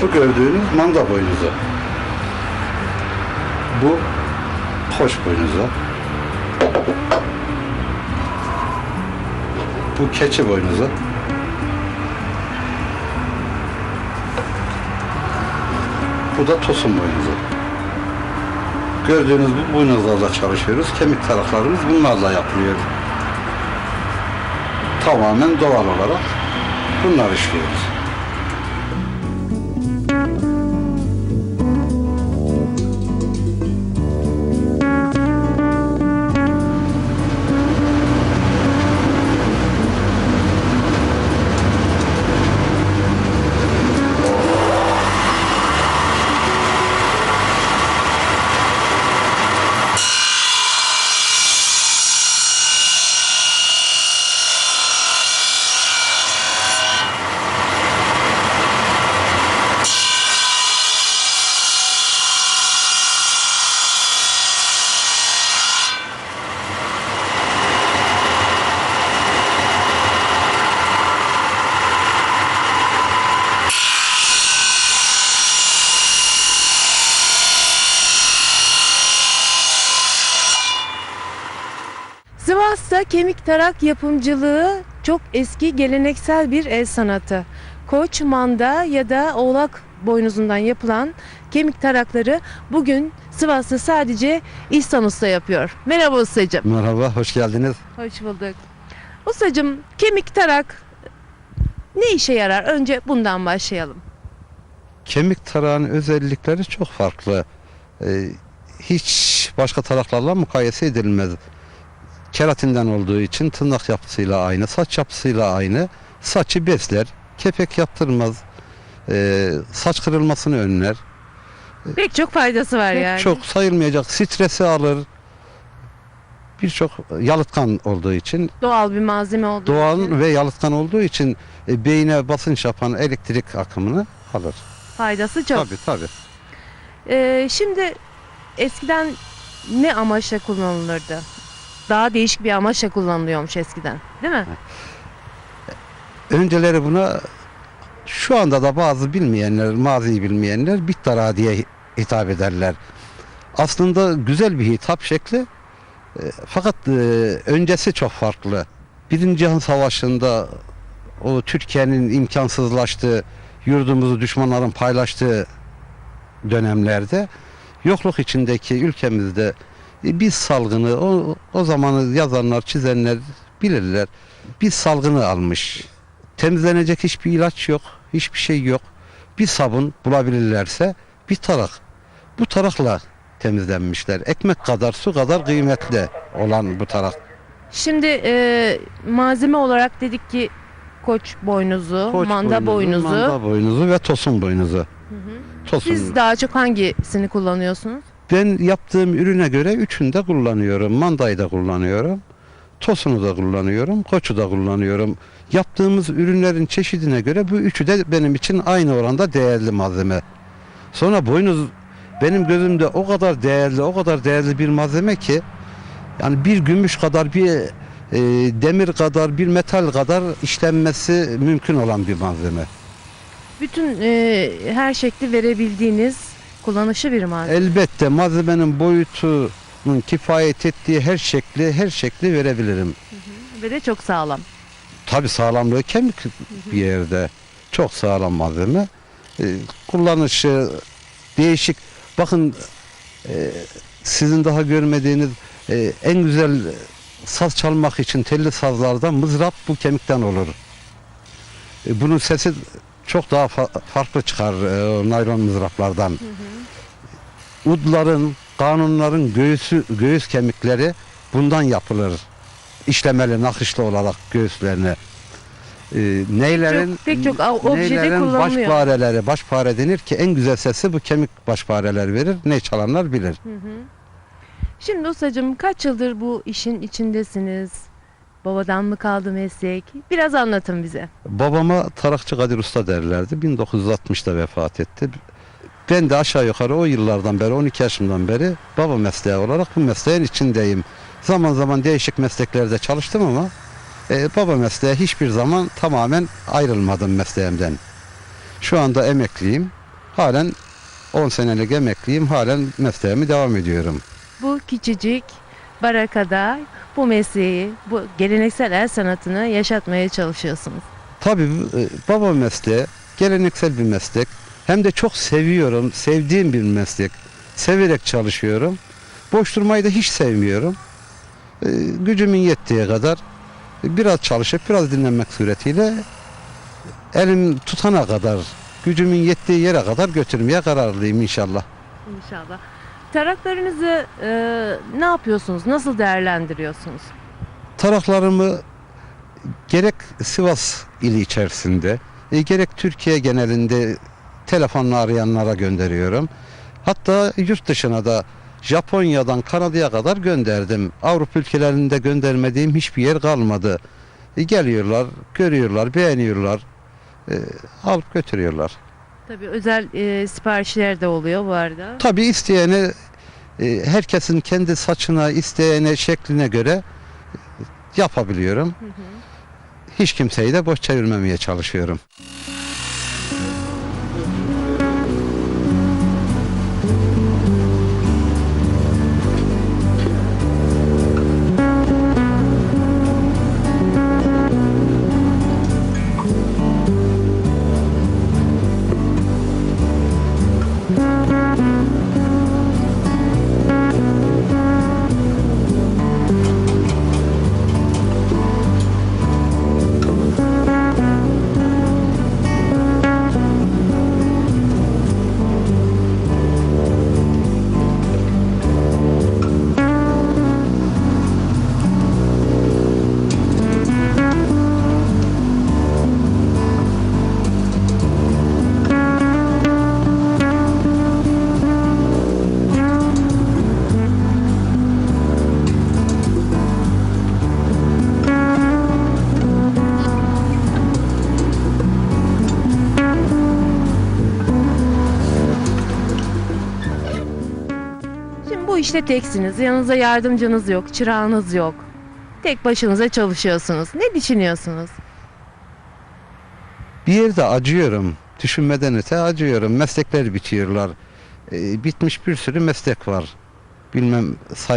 Şu gördüğünüz manda boynuzu. Bu koç boynuzu. Bu keçi boynuzu. Bu da tosun boynuzu. Gördüğünüz bu boynuzlarla çalışıyoruz. Kemik taraklarımız bunlarla yapılıyor. Tamamen doğal olarak bunlar işliyoruz. Sivas'ta kemik tarak yapımcılığı çok eski geleneksel bir el sanatı. Koç, manda ya da oğlak boynuzundan yapılan kemik tarakları bugün Sivas'ta sadece İhsan Usta yapıyor. Merhaba ustacığım. Merhaba, hoş geldiniz. Hoş bulduk. Ustacığım kemik tarak ne işe yarar? Önce bundan başlayalım. Kemik tarağın özellikleri çok farklı. Ee, hiç başka taraklarla mukayese edilmez. Keratinden olduğu için tırnak yapısıyla aynı, saç yapısıyla aynı. Saçı besler, kepek yaptırmaz, ee, saç kırılmasını önler. Pek çok faydası var Pek yani. Çok sayılmayacak, stresi alır. Birçok yalıtkan olduğu için, doğal bir malzeme olduğu doğal için ve yalıtkan olduğu için e, beyine basınç yapan elektrik akımını alır. faydası çok. Tabii tabii. Ee, şimdi eskiden ne amaçla kullanılırdı? Daha değişik bir amaçla kullanılıyormuş eskiden, değil mi? Önceleri buna şu anda da bazı bilmeyenler, maziyi bilmeyenler bit darağı diye hitap ederler. Aslında güzel bir hitap şekli. E, Fakat e, öncesi çok farklı. Birinci Cihan Savaşı'nda o Türkiye'nin imkansızlaştığı, yurdumuzu düşmanların paylaştığı dönemlerde yokluk içindeki ülkemizde e, bir salgını o, o zamanı yazanlar, çizenler bilirler. Bir salgını almış. Temizlenecek hiçbir ilaç yok, hiçbir şey yok. Bir sabun bulabilirlerse bir tarak. Bu tarakla temizlenmişler. Ekmek kadar, su kadar kıymetli olan bu tarak. Şimdi e, malzeme olarak dedik ki koç boynuzu, Koç manda boynuzu. Manda boynuzu ve tosun boynuzu. Tosun. Siz daha çok hangisini kullanıyorsunuz? Ben yaptığım ürüne göre üçünü de kullanıyorum. Mandayı da kullanıyorum. Tosunu da kullanıyorum. Koçu da kullanıyorum. Yaptığımız ürünlerin çeşidine göre bu üçü de benim için aynı oranda değerli malzeme. Sonra boynuz benim gözümde o kadar değerli, o kadar değerli bir malzeme ki yani bir gümüş kadar bir e, demir kadar bir metal kadar işlenmesi mümkün olan bir malzeme. Bütün e, her şekli verebildiğiniz kullanışlı bir malzeme. Elbette malzemenin boyutunun kifayet ettiği her şekli her şekli verebilirim. Ve de çok sağlam. Tabi sağlamlığı kemik bir yerde. Çok sağlam malzeme. Ee, kullanışı değişik. Bakın e, sizin daha görmediğiniz e, en güzel saz çalmak için telli sazlardan mızrap bu kemikten olur. E, bunun sesi çok daha fa- farklı çıkar e, naylon mızraplardan. Udların, kanunların göğsü, göğüs kemikleri bundan yapılır. İşlemeli, nakışlı olarak göğüslerine. Ee, neylerin, Çok- pek çok av- objede neylerin baş kullanılıyor. pareleri, baş pare denir ki en güzel sesi bu kemik baş pareler verir. Ney çalanlar bilir. Şimdi ustacığım kaç yıldır bu işin içindesiniz? Babadan mı kaldı meslek? Biraz anlatın bize. Babama Tarakçı Kadir Usta derlerdi. 1960'da vefat etti. Ben de aşağı yukarı o yıllardan beri, 12 yaşımdan beri baba mesleği olarak bu mesleğin içindeyim. Zaman zaman değişik mesleklerde çalıştım ama e, baba mesleği hiçbir zaman tamamen ayrılmadım mesleğimden. Şu anda emekliyim. Halen 10 senelik emekliyim. Halen mesleğimi devam ediyorum. Bu küçücük barakada bu mesleği, bu geleneksel el sanatını yaşatmaya çalışıyorsunuz. Tabii e, baba mesleği geleneksel bir meslek. Hem de çok seviyorum, sevdiğim bir meslek. Severek çalışıyorum. Boş durmayı da hiç sevmiyorum. E, Gücümün yettiği kadar biraz çalışıp biraz dinlenmek suretiyle elim tutana kadar, gücümün yettiği yere kadar götürmeye kararlıyım inşallah. İnşallah. Taraklarınızı e, ne yapıyorsunuz? Nasıl değerlendiriyorsunuz? taraklarımı gerek Sivas ili içerisinde e, gerek Türkiye genelinde telefonla arayanlara gönderiyorum. Hatta yurt dışına da Japonya'dan Kanada'ya kadar gönderdim. Avrupa ülkelerinde göndermediğim hiçbir yer kalmadı. E, geliyorlar, görüyorlar, beğeniyorlar. E, alıp götürüyorlar. Tabii özel e, siparişler de oluyor bu arada. Tabii isteyene e, herkesin kendi saçına, isteyene, şekline göre yapabiliyorum. Hı hı. hiç kimseyi de boş çevirmemeye çalışıyorum. İşte teksiniz. Yanınızda yardımcınız yok, çırağınız yok. Tek başınıza çalışıyorsunuz. Ne düşünüyorsunuz? Bir yerde acıyorum. Düşünmeden öte acıyorum. Meslekler bitiyorlar. Ee, bitmiş bir sürü meslek var. Bilmem say